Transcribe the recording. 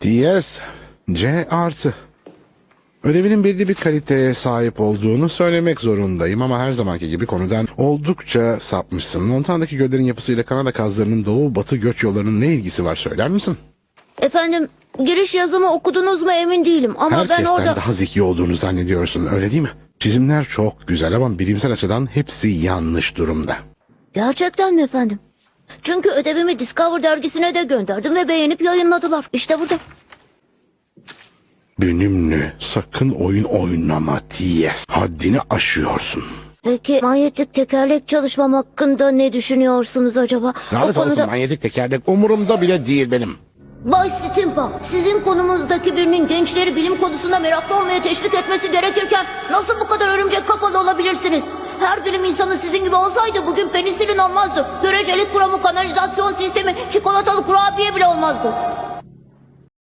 DS C artı. Ödevinin belli bir kaliteye sahip olduğunu söylemek zorundayım ama her zamanki gibi konudan oldukça sapmışsın. Montana'daki göllerin yapısıyla Kanada kazlarının doğu batı göç yollarının ne ilgisi var söyler misin? Efendim giriş yazımı okudunuz mu emin değilim ama ben Herkesten orada... daha zeki olduğunu zannediyorsun öyle değil mi? Çizimler çok güzel ama bilimsel açıdan hepsi yanlış durumda. Gerçekten mi efendim? Çünkü ödevimi Discover dergisine de gönderdim ve beğenip yayınladılar. İşte burada. Benimle sakın oyun oynama DS. Haddini aşıyorsun. Peki manyetik tekerlek çalışmam hakkında ne düşünüyorsunuz acaba? Lanet olsun manyetik tekerlek umurumda bile değil benim. Bay Stimpa, sizin konumuzdaki birinin gençleri bilim konusunda meraklı olmaya teşvik etmesi gerekirken nasıl bu kadar örümcek kafalı olabilirsiniz? Her bilim insanı sizin gibi olsaydı bugün olmazdı. Göreceli kuramı, kanalizasyon sistemi, çikolatalı kurabiye bile olmazdı.